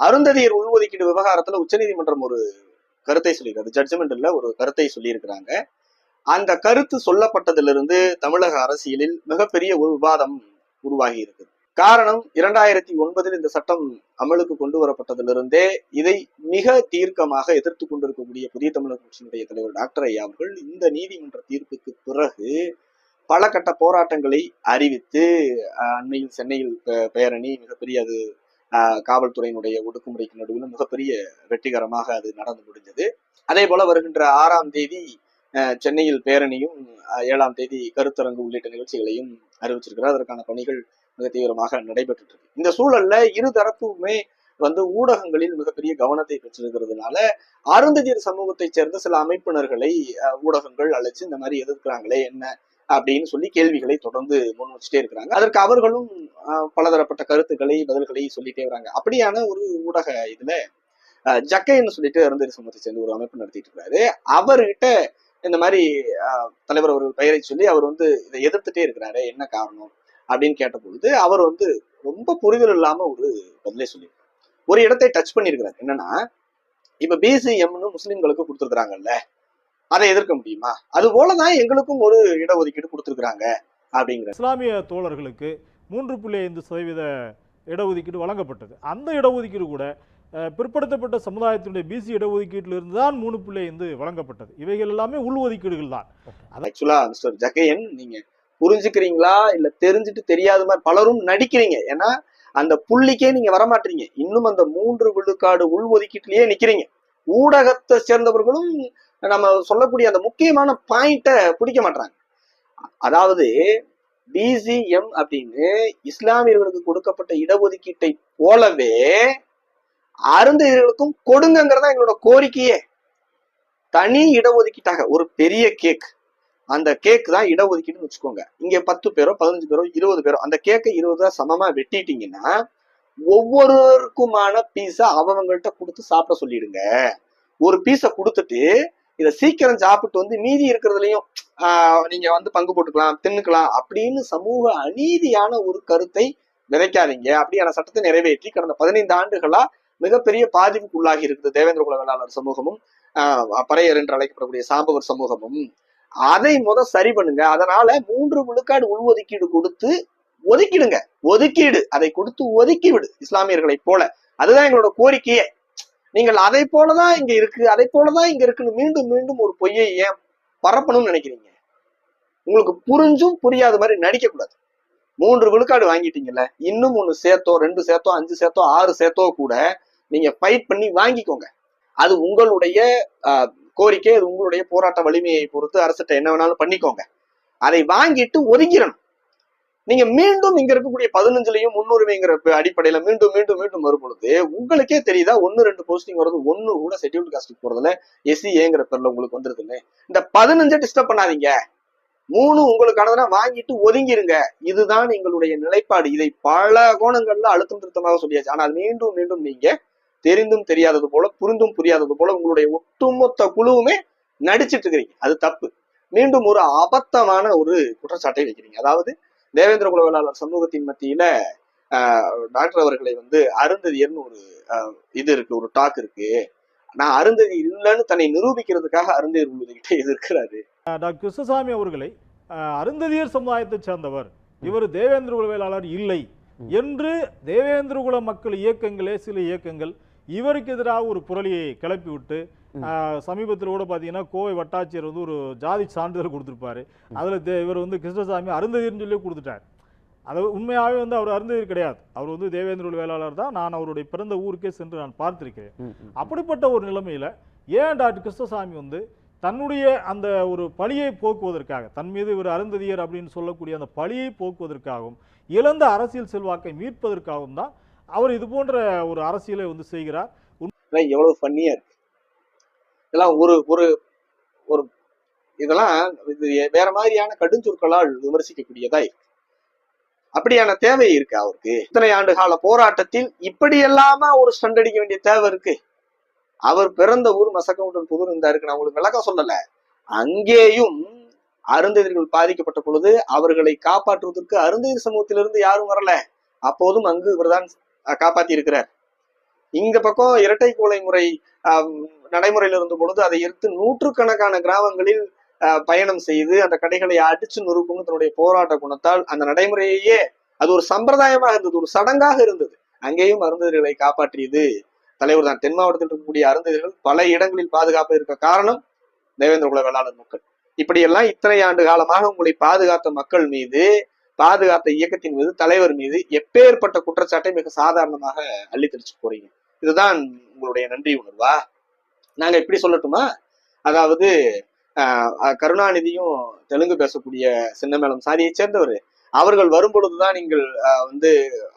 அருந்ததியர் உள்ஒதுக்கீடு விவகாரத்துல உச்சநீதிமன்றம் ஒரு கருத்தை சொல்லியிருக்காரு ஜட்ஜ்மெண்ட்ல ஒரு கருத்தை சொல்லியிருக்கிறாங்க. அந்த கருத்து சொல்லப்பட்டதிலிருந்து தமிழக அரசியலில் மிகப்பெரிய ஒரு விவாதம் உருவாகி இருக்குது. காரணம் இரண்டாயிரத்தி ஒன்பதில் இந்த சட்டம் அமலுக்கு கொண்டு வரப்பட்டதிலிருந்தே இதை மிக தீர்க்கமாக எதிர்த்து கொண்டிருக்கக்கூடிய புதிய தமிழக கட்சியினுடைய தலைவர் டாக்டர் ஐயா அவர்கள் இந்த நீதிமன்ற தீர்ப்புக்கு பிறகு பல கட்ட போராட்டங்களை அறிவித்து அண்மையில் சென்னையில் பேரணி மிகப்பெரிய அது காவல்துறையினுடைய ஒடுக்குமுறைக்கு நடுவில் மிகப்பெரிய வெற்றிகரமாக அது நடந்து முடிஞ்சது. அதே போல வருகின்ற ஆறாம் தேதி சென்னையில் பேரணியும் ஏழாம் தேதி கருத்தரங்கு உள்ளிட்ட நிகழ்ச்சிகளையும் அறிவிச்சிருக்கிறார். அதற்கான பணிகள் மிக தீவிரமாக நடைபெற்று இருக்கு. இந்த சூழல்ல இருதரப்புமே வந்து ஊடகங்களில் மிகப்பெரிய கவனத்தை பெற்றிருக்கிறதுனால அருந்ததியர் சமூகத்தைச் சேர்ந்த சில அமைப்பினர்களை ஊடகங்கள் அழைச்சு இந்த மாதிரி எதிர்க்கிறாங்களே என்ன அப்படின்னு சொல்லி கேள்விகளை தொடர்ந்து முன் வச்சுட்டே இருக்கிறாங்க. அதற்கு அவர்களும் பலதரப்பட்ட கருத்துக்களை பதில்களை சொல்லிட்டே வராங்க. அப்படியான ஒரு ஊடக இதுல ஜக்கைன்னு சொல்லிட்டு அருந்ததியர் சமூகத்தை சேர்ந்து ஒரு அமைப்பு நடத்திட்டு இருக்காரு. அவர்கிட்ட இந்த மாதிரி தலைவர் அவர்கள் பெயரை சொல்லி அவர் வந்து இதை எதிர்த்துட்டே இருக்கிறாரு. என்ன காரணம்? அப்படின்னு கேட்டபொழுது அவர் வந்து ரொம்ப புரிதல் இல்லாம ஒரு பதிலே சொல்லி ஒரு இடத்தை டச் பண்ணியிருக்கிறார். என்னன்னா இப்ப பிசிஎம்னு முஸ்லிம்களுக்கு கொடுத்துருக்குறாங்கல்ல அதை எதிர்க்க முடியுமா? அது போலதான் எங்களுக்கும் ஒரு இடஒதுக்கீடு கொடுத்துருக்காங்க அப்படிங்கிற இஸ்லாமிய தோழர்களுக்கு மூன்று புள்ளி ஐந்து சதவீத இடஒதுக்கீடு வழங்கப்பட்டது. அந்த இடஒதுக்கீடு கூட பிற்படுத்தப்பட்ட சமுதாயத்தினுடைய பிசி இடஒதுக்கீட்டிலிருந்து தான் மூணு புள்ளி ஐந்து வழங்கப்பட்டது. இவைகள் எல்லாமே உள்ஒதுக்கீடுகள் தான். ஆக்சுவலா மிஸ்டர் ஜக்கையன் நீங்க புரிஞ்சுக்கிறீங்களா? இல்ல தெரிஞ்சுட்டு தெரியாத மாதிரி பலரும் நடிக்கிறீங்க. ஏன்னா அந்த புள்ளிக்கே நீங்க வரமாட்டீங்க. இன்னும் அந்த மூன்று விழுக்காடு உள்ஒதுக்கீட்டிலேயே நிக்கிறீங்க. ஊடகத்தை சேர்ந்தவர்களும் நம்ம சொல்லக்கூடிய அந்த முக்கியமான பாயிண்ட்டை பிடிக்க மாட்டாங்க அதாவது பிசிஎம் அப்படின்னு இஸ்லாமியர்களுக்கு கொடுக்கப்பட்ட இடஒதுக்கீட்டை போலவே அருந்ததியர்களுக்கும் கொடுங்கங்கிறதா எங்களோட கோரிக்கையே. தனி இடஒதுக்கீட்டாக ஒரு பெரிய கேக் அந்த கேக் தான் இடஒதுக்கீடுன்னு வச்சுக்கோங்க. இங்க பத்து பேரோ பதினஞ்சு பேரோ இருபது பேரோ அந்த கேக்கை இருபது சமமா வெட்டிட்டீங்கன்னா ஒவ்வொருவருக்குமான பீஸா அவங்கள்ட்ட கொடுத்து சாப்பிட சொல்லிடுங்க. ஒரு பீஸை கொடுத்துட்டு இதை சீக்கிரம் சாப்பிட்டு வந்து மீதி இருக்கிறதுலையும் நீங்க வந்து பங்கு போட்டுக்கலாம் தின்னுக்கலாம் அப்படின்னு சமூக அநீதியான ஒரு கருத்தை விதைக்காதீங்க. அப்படியான சட்டத்தை நிறைவேற்றி கடந்த பதினைந்து ஆண்டுகளா மிகப்பெரிய பாதிப்புக்கு உள்ளாகி இருக்குது தேவேந்திர குல வேளாளர் சமூகமும் ஆஹ், பறையர் என்று அழைக்கப்படக்கூடிய சாம்பவர் சமூகமும். அதை முத சரி பண்ணுங்க. அதனால மூன்று விழுக்காடு உள்ஒதுக்கீடு கொடுத்து ஒதுக்கிடுங்க. ஒதுக்கீடு. அதை கொடுத்து ஒதுக்கி விடு இஸ்லாமியர்களை போல. அதுதான் எங்களோட கோரிக்கையே. நீங்கள் அதை போலதான் இங்க இருக்கு அதை போலதான் இங்க இருக்குன்னு மீண்டும் மீண்டும் ஒரு பொய்யை ஏன் பரப்பணும்னு நினைக்கிறீங்க? உங்களுக்கு புரிஞ்சும் புரியாத மாதிரி நடிக்க கூடாது. மூன்று விழுக்காடு வாங்கிட்டீங்கல்ல இன்னும் ஒன்று சேர்த்தோ ரெண்டு சேர்த்தோ அஞ்சு சேர்த்தோ ஆறு சேர்த்தோ கூட நீங்க ஃபைட் பண்ணி வாங்கிக்கோங்க. அது உங்களுடைய கோரிக்கை அது உங்களுடைய போராட்ட வலிமையை பொறுத்து அரசிட்ட என்ன வேணாலும் பண்ணிக்கோங்க. அதை வாங்கிட்டு ஒதுங்கிடணும் நீங்க மீண்டும் இங்க இருக்கக்கூடிய பதினஞ்சுலையும் முன்னுரிமைங்கிற அடிப்படையில மீண்டும் மீண்டும் மீண்டும் வரும் பொழுது உங்களுக்கே தெரியுதா? ஒன்னு ரெண்டு போஸ்டிங் வருது ஒண்ணு கூட ஷெட்யூல்டு காஸ்ட்டுக்கு போறதுல எஸ்சி ஏங்கிற பேர்ல உங்களுக்கு வந்துருதுன்னு இந்த பதினஞ்சை டிஸ்டர்ப் பண்ணாதீங்க. மூணு உங்களுக்கானதுனா வாங்கிட்டு ஒதுங்கிருங்க. இதுதான் எங்களுடைய நிலைப்பாடு. இதை பல கோணங்கள்ல அழுத்தம் திருத்தமாக சொல்லியாச்சு. ஆனால் மீண்டும் மீண்டும் நீங்க தெரிந்தும் தெரியாதது போல புரிந்தும் புரியாதது போல உங்களுடைய ஒட்டுமொத்த குழுவுமே நடிச்சிட்டு இருக்கிறீங்க. அது தப்பு. மீண்டும் ஒரு அபத்தமான ஒரு குற்றச்சாட்டை வைக்கிறீங்க. அதாவது தேவேந்திர குலவேளாளர் சமூகத்தின் மத்தியில ஆஹ், டாக்டர் அவர்களை வந்து அருந்ததியர்னு ஒரு இது இருக்கு ஒரு டாக் இருக்கு. நான் அருந்ததி இல்லைன்னு தன்னை நிரூபிக்கிறதுக்காக அருந்ததியர் உள்ளதுகிட்ட எதிர்க்கிறாரு டாக்டர் கிருஷ்ணசாமி அவர்களை அருந்ததியர் சமுதாயத்தை சேர்ந்தவர். இவர் தேவேந்திர குலவேளாளர் இல்லை என்று தேவேந்திர குல மக்கள் இயக்கங்களே சில இயக்கங்கள் இவருக்கு எதிராக ஒரு புரளியை கிளப்பி விட்டு சமீபத்தில் கூட பார்த்தீங்கன்னா கோவை வட்டாட்சியர் வந்து ஒரு ஜாதி சான்றிதழ் கொடுத்துருப்பாரு. அதில் இவர் வந்து கிருஷ்ணசாமி அருந்ததியர்னு சொல்லி கொடுத்துட்டார். அது உண்மையாகவே வந்து அவர் அருந்ததியர் கிடையாது. அவர் வந்து தேவேந்திர வேளாளர் தான். நான் அவருடைய பிறந்த ஊருக்கே சென்று நான் பார்த்திருக்கிறேன். அப்படிப்பட்ட ஒரு நிலைமையில ஏன் டாக்டர் கிருஷ்ணசாமி வந்து தன்னுடைய அந்த ஒரு பழியை போக்குவதற்காக தன் மீது இவர் அருந்ததியர் அப்படின்னு சொல்லக்கூடிய அந்த பழியை போக்குவதற்காகவும் இழந்த அரசியல் செல்வாக்கை மீட்பதற்காகவும் தான் அவர் இது போன்ற ஒரு அரசியலை வந்து செய்கிறார். எவ்வளவு ஃபன்னியா இருக்கு. இதெல்லாம் ஒரு ஒரு ஒரு இதெல்லாம் இது வேற மாதிரியான கடுஞ்சொற்களால் விமர்சிக்கக்கூடியதா இருக்கு. அப்படியான தேவை இருக்கு அவருக்கு? இத்தனை ஆண்டு கால போராட்டத்தில் இப்படி எல்லாமா ஒரு ஸ்டண்ட் அடிக்க வேண்டிய தேவை இருக்கு. அவர் பிறந்த ஊர் மசக்கவுண்டன் புதூர் இருந்தா இருக்கு நான் உங்களுக்கு விளக்கம் சொல்லல. அங்கேயும் அருந்ததிர்கள் பாதிக்கப்பட்ட பொழுது அவர்களை காப்பாற்றுவதற்கு அருந்ததி சமூகத்திலிருந்து யாரும் வரல. அப்போதும் அங்கு இவர்தான் காப்பாத்தி இருக்கிறார் இங்க பக்கம் இரட்டை கோலை முறை ஆஹ், நடைமுறையில் இருந்த பொழுது அதை எதிர்த்து நூற்றுக்கணக்கான கிராமங்களில் பயணம் செய்து அந்த கடைகளை அடிச்சு நொறுக்கும்னு தன்னுடைய போராட்ட குணத்தால் அந்த நடைமுறையே அது ஒரு சம்பிரதாயமாக இருந்தது ஒரு சடங்காக இருந்தது. அங்கேயும் அருந்ததிகளை காப்பாற்றியது. தலைவர் தான். தென் மாவட்டத்தில் இருக்கக்கூடிய அருந்ததிகள் பல இடங்களில் பாதுகாப்பு இருக்க காரணம் தேவேந்திர குல வேளாளர் மக்கள். இப்படியெல்லாம் இத்தனை ஆண்டு காலமாக உங்களை பாதுகாத்த மக்கள் மீது பாதுகாத்த இயக்கத்தின் மீது தலைவர் மீது எப்பேற்பட்ட குற்றச்சாட்டை மிக சாதாரணமாக அள்ளி தெளிச்சு போறீங்க. இதுதான் உங்களுடைய நன்றி உணர்வா? நாங்க இப்படி சொல்லட்டுமா? அதாவது ஆஹ், கருணாநிதியும் தெலுங்கு பேசக்கூடிய சின்னமேளம் சாதியை சேர்ந்தவர். அவர்கள் வரும்பொழுதுதான் நீங்கள் வந்து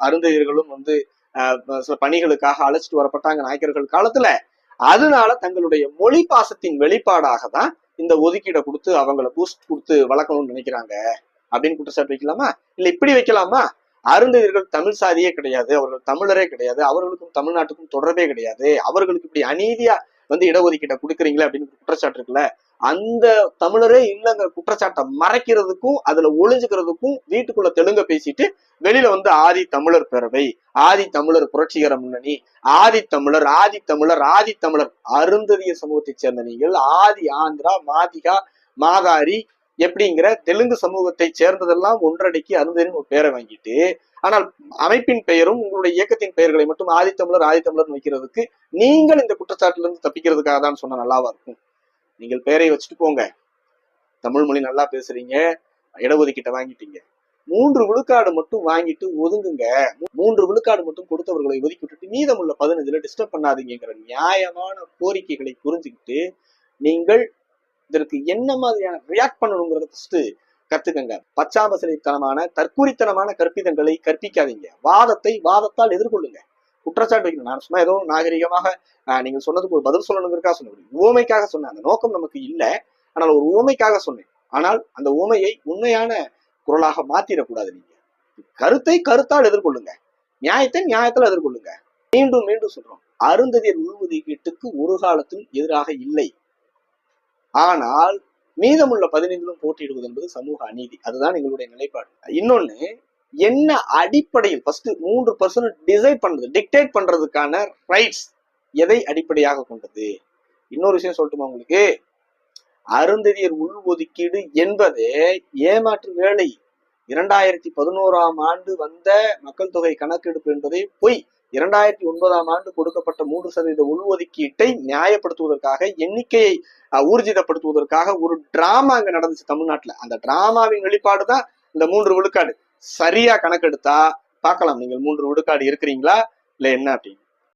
அருந்ததியர்களும் வந்து ஆஹ், சில பணிகளுக்காக அழைச்சிட்டு வரப்பட்டாங்க நாயக்கர்கள் காலத்துல. அதனால தங்களுடைய மொழி பாசத்தின் வெளிப்பாடாக தான் இந்த ஒதுக்கீடை கொடுத்து அவங்கள பூஸ்ட் கொடுத்து வளர்க்கணும்னு நினைக்கிறாங்க. அப்படின்னு குற்றச்சாட்டு வைக்கலாமா? இல்ல இப்படி வைக்கலாமா? அருந்ததியர்கள் தமிழ் சாதியே கிடையாது அவர்கள் தமிழரே கிடையாது அவர்களுக்கும் தமிழ்நாட்டுக்கும் தொடர்பே கிடையாது. அவர்களுக்கு இப்படி அநீதியா வந்து இடஒதுக்கீட்டை கொடுக்குறீங்களே அப்படின்னு குற்றச்சாட்டு இருக்குல்ல அந்த தமிழரே இல்லைங்கிற குற்றச்சாட்டை மறைக்கிறதுக்கும் அதுல ஒளிஞ்சுக்கிறதுக்கும் வீட்டுக்குள்ள தெலுங்க பேசிட்டு வெளியில வந்து ஆதி தமிழர் பேரவை ஆதி தமிழர் புரட்சிகர முன்னணி ஆதி தமிழர் ஆதி தமிழர் ஆதி தமிழர் அருந்ததிய சமூகத்தைச் சேர்ந்த நீங்கள் ஆதி ஆந்திரா மாதிகா மாதாரி எப்படிங்கிற தெலுங்கு சமூகத்தை சேர்ந்ததெல்லாம் ஒன்றடக்கி அருந்ததின் ஒரு பெயரை வாங்கிட்டு ஆனால் அமைப்பின் பெயரும் உங்களுடைய இயக்கத்தின் பெயர்களை மட்டும் ஆதித்தமிழர் ஆதித்தமிழர் வைக்கிறதுக்கு நீங்கள் இந்த குற்றச்சாட்டிலிருந்து தப்பிக்கிறதுக்காக தான் சொன்னா நல்லாவா இருக்கும். நீங்கள் பெயரை வச்சுட்டு போங்க. தமிழ் மொழி நல்லா பேசுறீங்க இடஒதுக்கீட்டை வாங்கிட்டீங்க. மூன்று விழுக்காடு மட்டும் வாங்கிட்டு ஒதுங்குங்க. மூன்று விழுக்காடு மட்டும் கொடுத்தவர்களை ஒதுக்கி விட்டுட்டு மீதமுள்ள பதினஞ்சுல டிஸ்டர்ப் பண்ணாதீங்கிற நியாயமான கோரிக்கைகளை புரிஞ்சுக்கிட்டு நீங்கள் இதற்கு என்ன மாதிரியான ரியாக்ட் பண்ணணுங்கிறத ஃபர்ஸ்ட் கத்துக்கங்க. பச்சாபசலித்தனமான தற்கூரித்தனமான கற்பிதங்களை கற்பிக்காதீங்க. வாதத்தை வாதத்தால் எதிர்கொள்ளுங்க. குற்றச்சாட்டு வைக்கணும். நான் சும்மா ஏதோ நாகரிகமாக ஆஹ், நீங்கள் சொன்னதுக்கு ஒரு பதில் சொல்லணுங்கிறக்காக சொன்னேன். ஓமைக்காக சொன்னேன். அந்த நோக்கம் நமக்கு இல்லை. ஆனால் ஒரு ஓமைக்காக சொன்னேன். ஆனால் அந்த ஓமையை உண்மையான குரலாக மாத்திடக்கூடாது நீங்க. கருத்தை கருத்தால் எதிர்கொள்ளுங்க. நியாயத்தை நியாயத்தால் எதிர்கொள்ளுங்க. மீண்டும் மீண்டும் சொல்றோம். அருந்ததியர் உள்ஒதுக்கீட்டுக்கு ஒரு காலத்தும் எதிராக இல்லை. ஆனால் மீதமுள்ள பதினைந்திலும் போட்டியிடுவது என்பது சமூக அநீதி. அதுதான் எங்களுடைய நிலைப்பாடு. இன்னொன்னு என்ன அடிப்படையில் ஃபர்ஸ்ட் மூன்று பர்சன்ட் டிசைட் பண்றது டிக்டேட் பண்றதுக்கான ரைட்ஸ் எதை அடிப்படையாக கொண்டது? இன்னொரு விஷயம் சொல்லட்டுமா உங்களுக்கு? அருந்ததியர் உள்ஒதுக்கீடு என்பதே ஏமாற்று வேலை. இரண்டாயிரத்தி பதினோராம் ஆண்டு வந்த மக்கள் தொகை கணக்கெடுப்பு என்பதை பொய் இரண்டாயிரத்தி ஒன்பதாம் ஆண்டு கொடுக்கப்பட்ட மூன்று சதவீத உள்ஒதுக்கீட்டை நியாயப்படுத்துவதற்காக எண்ணிக்கையை ஊர்ஜிதப்படுத்துவதற்காக ஒரு டிராமா அங்க நடந்துச்சு தமிழ்நாட்டுல. அந்த டிராமாவின் வெளிப்பாடு தான் இந்த மூன்று விழுக்காடு. சரியா கணக்கெடுத்தா பார்க்கலாம். நீங்கள் மூன்று விழுக்காடு இருக்கிறீங்களா? இல்ல என்ன அப்படின்னு.